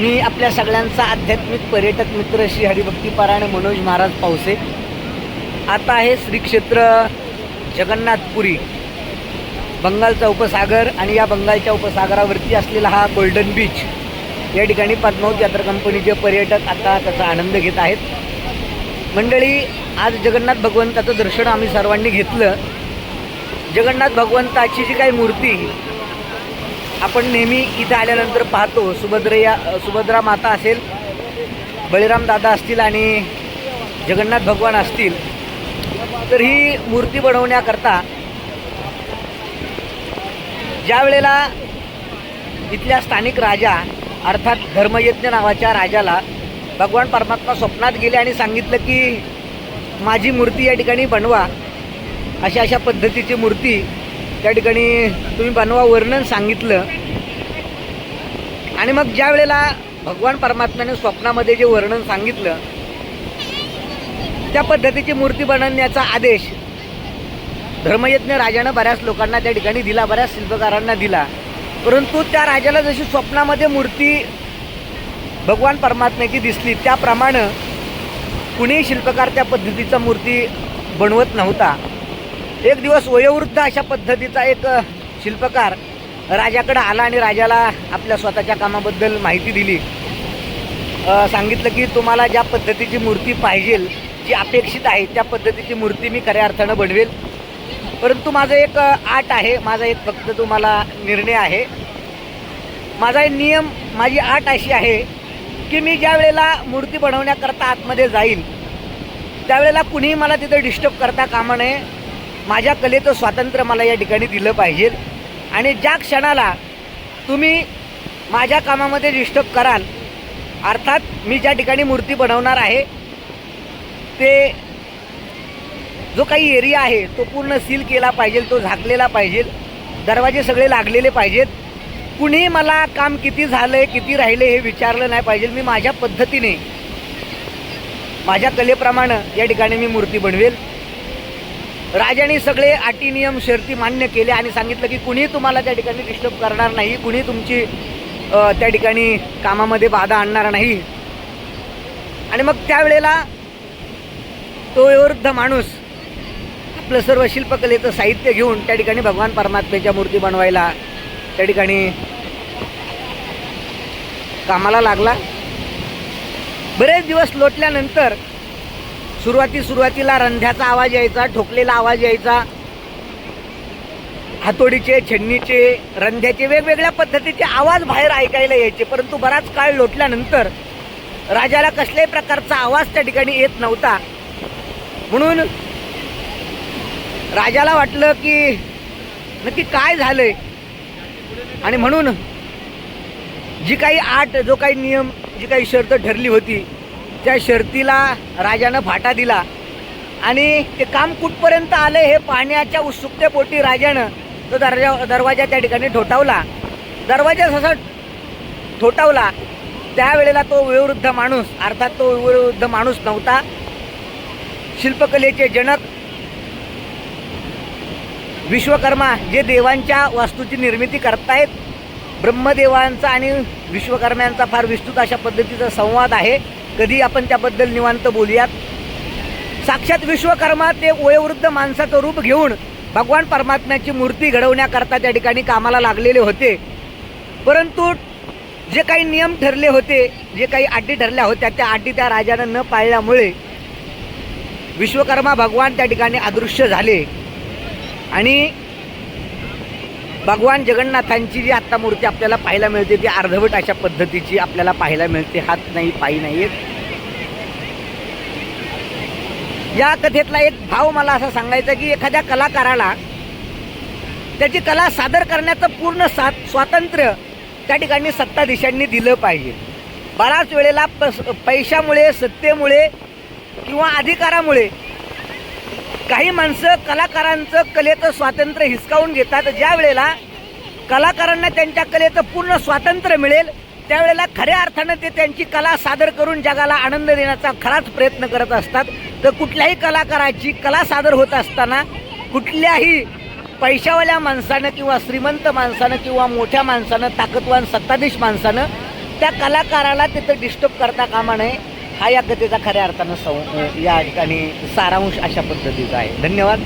मी आपल्या सगळ्यांचा आध्यात्मिक पर्यटक मित्र श्री हरिभक्ती पारायण मनोज महाराज पावसे. आता आहे श्री क्षेत्र जगन्नाथपुरी बंगालचा उपसागर आणि या बंगालच्या उपसागरावरती असलेला हा गोल्डन बीच या ठिकाणी पद्मावत यात्रा कंपनीचे पर्यटक आता त्याचा आनंद घेत आहेत. मंडळी आज जगन्नाथ भगवंताचं दर्शन आम्ही सर्वांनी घेतलं. जगन्नाथ भगवंताची जी काही मूर्ती आपण नेहमी इथं आल्यानंतर पाहतो. सुभद्रया सुभद्रा माता असेल बळीराम दादा असतील आणि जगन्नाथ भगवान असतील तर ही मूर्ती बनवण्याकरता ज्या वेळेला इथल्या स्थानिक राजा अर्थात धर्मयज्ञ नावाच्या राजाला भगवान परमात्मा स्वप्नात गेले आणि सांगितलं की माझी मूर्ती या ठिकाणी बनवा अशा अशा पद्धतीची मूर्ती त्या ठिकाणी तुम्ही बनवा वर्णन सांगितलं. आणि मग ज्या वेळेला भगवान परमात्म्याने स्वप्नामध्ये जे वर्णन सांगितलं त्या पद्धतीची मूर्ती बनवण्याचा आदेश धर्मयज्ञ राजानं बऱ्याच लोकांना त्या ठिकाणी दिला बऱ्याच शिल्पकारांना दिला. परंतु त्या राजाला जशी स्वप्नामध्ये मूर्ती भगवान परमात्म्याची दिसली त्याप्रमाणे कुणीही शिल्पकार त्या पद्धतीचा मूर्ती बनवत नव्हता. एक दिवस वयोवृद्ध अशा पद्धतीचा एक शिल्पकार राजाकडं आला आणि राजाला आपल्या स्वतःच्या कामाबद्दल माहिती दिली. सांगितलं की तुम्हाला ज्या पद्धतीची मूर्ती पाहिजे जी अपेक्षित आहे त्या पद्धतीची मूर्ती मी खऱ्या अर्थानं बनवेल. परंतु माझं एक आट आहे माझा एक फक्त तुम्हाला निर्णय आहे. माझा एक नियम माझी आट अशी आहे की मी ज्या वेळेला मूर्ती बनवण्याकरता आतमध्ये जाईल त्यावेळेला कुणीही मला तिथं डिस्टर्ब करता कामा नये. माझ्या कलेचं स्वातंत्र्य मला या ठिकाणी दिलं पाहिजे. आणि ज्या क्षणाला तुम्ही माझ्या कामामध्ये डिस्टर्ब कराल अर्थात मी ज्या ठिकाणी मूर्ती बनवणार आहे ते जो काही एरिया आहे तो पूर्ण सील केला पाहिजे तो झाकलेला पाहिजे दरवाजे सगळे लागलेले पाहिजेत. कुणीही मला काम किती झालंय किती राहिले हे विचारलं नाही पाहिजे. मी माझ्या पद्धतीने माझ्या कलेप्रमाणे या ठिकाणी मी मूर्ती बनवेल. राजाने सगळे अटी नियम शर्ती मान्य केले आणि सांगितलं की कुणी तुम्हाला त्या ठिकाणी डिस्टर्ब करणार नाही कुणी तुमची त्या ठिकाणी कामामध्ये बाधा आणणार नाही. आणि मग त्यावेळेला तो वृद्ध माणूस आपलं सर्व शिल्पकलेचं साहित्य घेऊन त्या ठिकाणी भगवान परमात्म्याच्या मूर्ती बनवायला त्या ठिकाणी कामाला लागला. बरेच दिवस लोटल्यानंतर सुरुवाती सुरुवातीला रंध्याचा आवाज यायचा ठोकलेला आवाज यायचा. हातोडीचे छन्नीचे रंध्याचे वेगवेगळ्या पद्धतीचे आवाज बाहेर ऐकायला यायचे परंतु बराच काळ लोटल्यानंतर राजाला कसल्याही प्रकारचा आवाज त्या ठिकाणी येत नव्हता. म्हणून राजाला वाटलं की नक्की काय झालंय? आणि म्हणून जी काही आठ जो काही नियम जी काही शर्त ठरली होती त्या शर्तीला राजानं फाटा दिला. आणि ते काम कुठपर्यंत आलं हे पाहण्याच्या उत्सुकतेपोटी राजानं तो दर्जा दरवाजा त्या ठिकाणी ठोठावला. दरवाजा जसा ठोठावला त्यावेळेला तो वयोवृद्ध माणूस अर्थात तो वयोवृद्ध माणूस नव्हता. शिल्पकलेचे जनक विश्वकर्मा जे देवांच्या वास्तूची निर्मिती करतायत ब्रह्मदेवांचा आणि विश्वकर्म्यांचा फार विस्तृत अशा पद्धतीचा संवाद आहे. कधी आपण त्याबद्दल निवांत बोलूयात? साक्षात विश्वकर्मा ते वयोवृद्ध माणसाचं रूप घेऊन भगवान परमात्म्याची मूर्ती घडवण्याकरता त्या ठिकाणी कामाला लागलेले होते. परंतु जे काही नियम ठरले होते जे काही अटी ठरल्या होत्या त्या अटी त्या राजानं न पाळल्यामुळे विश्वकर्मा भगवान त्या ठिकाणी अदृश्य झाले. आणि भगवान जगन्नाथांची जी आत्ता मूर्ती आपल्याला पाहायला मिळते ती अर्धवट अशा पद्धतीची आपल्याला पाहायला मिळते. हात नाही पायी नाही. या कथेतला एक भाव मला असा सांगायचा की एखाद्या कलाकाराला त्याची कला सादर करण्याचं पूर्ण सा स्वातंत्र्य त्या ठिकाणी सत्ताधीशांनी दिलं पाहिजे. बराच वेळेला पस पैशामुळे सत्तेमुळे किंवा अधिकारामुळे काही माणसं कलाकारांचं कलेचं स्वातंत्र्य हिसकावून घेतात. ज्या वेळेला कलाकारांना त्यांच्या कलेचं पूर्ण स्वातंत्र्य मिळेल त्यावेळेला खऱ्या अर्थानं ते त्यांची कला सादर करून जगाला आनंद देण्याचा खराच प्रयत्न करत असतात. तर कुठल्याही कलाकाराची कला सादर होत असताना कुठल्याही पैशावाल्या माणसानं किंवा श्रीमंत माणसानं किंवा मोठ्या माणसानं ताकदवान सत्ताधीश माणसानं त्या कलाकाराला तिथं डिस्टर्ब करता कामा नये. हा या कथेचा खऱ्या अर्थानं सं या ठिकाणी सारांश अशा पद्धतीचा आहे. धन्यवाद.